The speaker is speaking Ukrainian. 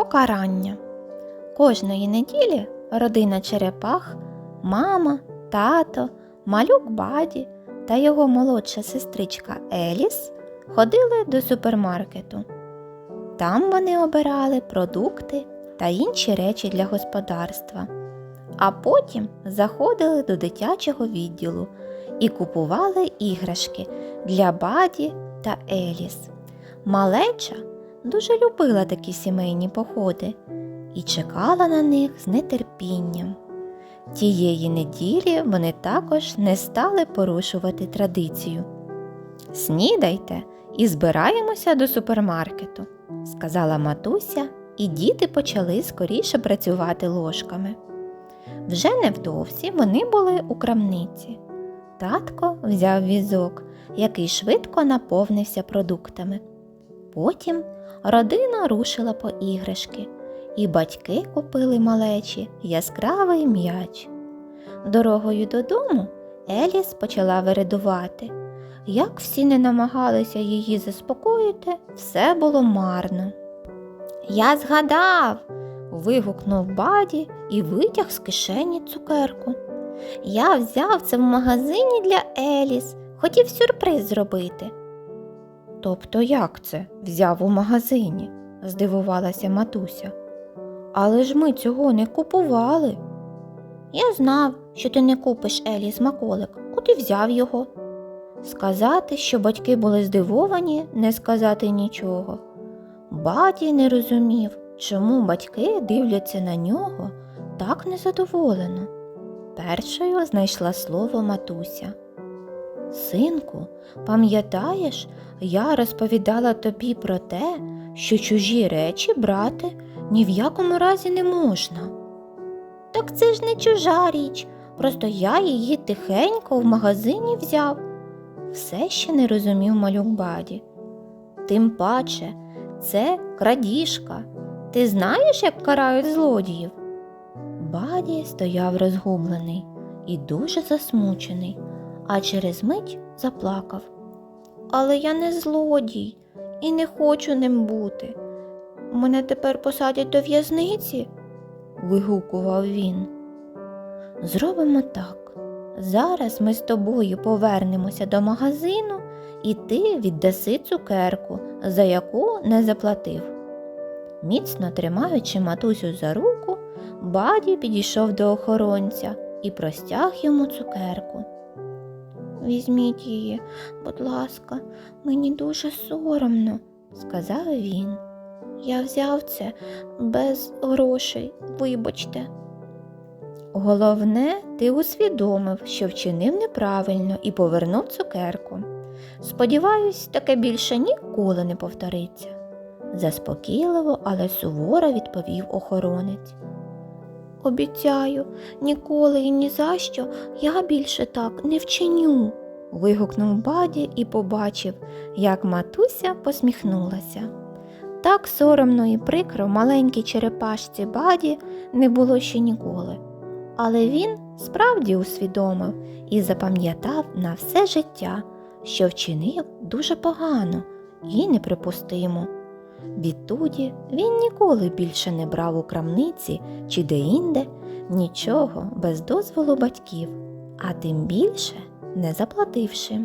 Покарання. Кожної неділі родина черепах, мама, тато, малюк Баді та його молодша сестричка Еліс ходили до супермаркету. Там вони обирали продукти та інші речі для господарства, а потім заходили до дитячого відділу і купували іграшки для Баді та Еліс. Малеча дуже любила такі сімейні походи і чекала на них з нетерпінням. Тієї неділі вони також не стали порушувати традицію. Снідайте і збираємося до супермаркету, сказала матуся, і діти почали скоріше працювати ложками. Вже невдовзі вони були у крамниці. Татко взяв візок, який швидко наповнився продуктами. Потім родина рушила по іграшки, і батьки купили малечі яскравий м'яч. Дорогою додому Еліс почала виридувати. Як всі не намагалися її заспокоїти, все було марно. Я згадав. вигукнув Баді і витяг з кишені цукерку. Я взяв це в магазині для Еліс, хотів сюрприз зробити. Тобто як це взяв у магазині? здивувалася матуся. Але ж ми цього не купували. Я знав, що ти не купиш Елі смаколик, от взяв його. Сказати, що батьки були здивовані, не сказати нічого. Баді не розумів, чому батьки дивляться на нього так незадоволено. Першою знайшла слово матуся. Синку, пам'ятаєш, я розповідала тобі про те, що чужі речі брати ні в якому разі не можна. Так це ж не чужа річ, просто я її тихенько в магазині взяв. Все ще не розумів малюк Баді. Тим паче, це крадіжка. Ти знаєш, як карають злодіїв? Баді стояв розгублений і дуже засмучений, а через мить заплакав. Але я не злодій і не хочу ним бути. Мене тепер посадять до в'язниці? вигукував він. Зробимо так. Зараз ми з тобою повернемося до магазину, і ти віддаси цукерку, за яку не заплатив. Міцно тримаючи матусю за руку, Баді підійшов до охоронця і простяг йому цукерку. Візьміть її, будь ласка, мені дуже соромно, сказав він. Я взяв це без грошей, вибачте. Головне, ти усвідомив, що вчинив неправильно і повернув цукерку. Сподіваюсь, таке більше ніколи не повториться. Заспокійливо, але суворо відповів охоронець. Обіцяю, ніколи і ні за що я більше так не вчиню. вигукнув Баді і побачив, як матуся посміхнулася. Так соромно і прикро маленькій черепашці Баді не було ще ніколи. Але він справді усвідомив і запам'ятав на все життя, що вчинив дуже погано і неприпустимо. Відтоді він ніколи більше не брав у крамниці чи деінде нічого без дозволу батьків, а тим більше не заплативши.